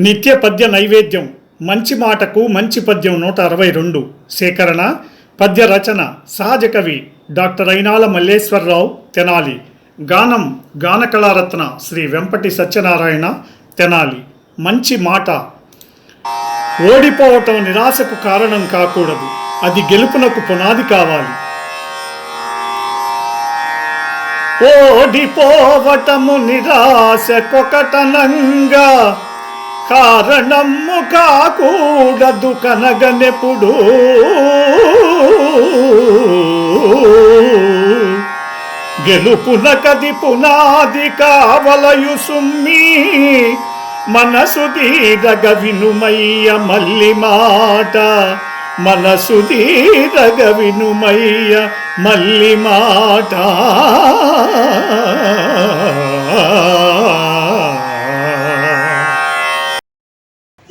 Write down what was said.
నిత్య పద్య నైవేద్యం. మంచి మాటకు మంచి పద్యం నూట అరవై రెండు. సేకరణ పద్య రచన సహజ కవి డాక్టర్ అయినాల మల్లేశ్వరరావు తెనాలి. గానం గానకళారత్న శ్రీ వెంపటి సత్యనారాయణ తెనాలి. మంచి మాట. ఓడిపోవటం నిరాశకు కారణం కాకూడదు. అది గెలుపునకు పునాది కావాలి. ఓడిపోవటము నిరాశకొకటనంగా కారణము కాకూడదు కనగనెప్పుడు గెలుపున కది పునాది కావలయు సుమ్మి మనసు దీరగ వినుమయ్య మల్లి మాట. మనసు దీరగ వినుమయ్య మల్లి మాట.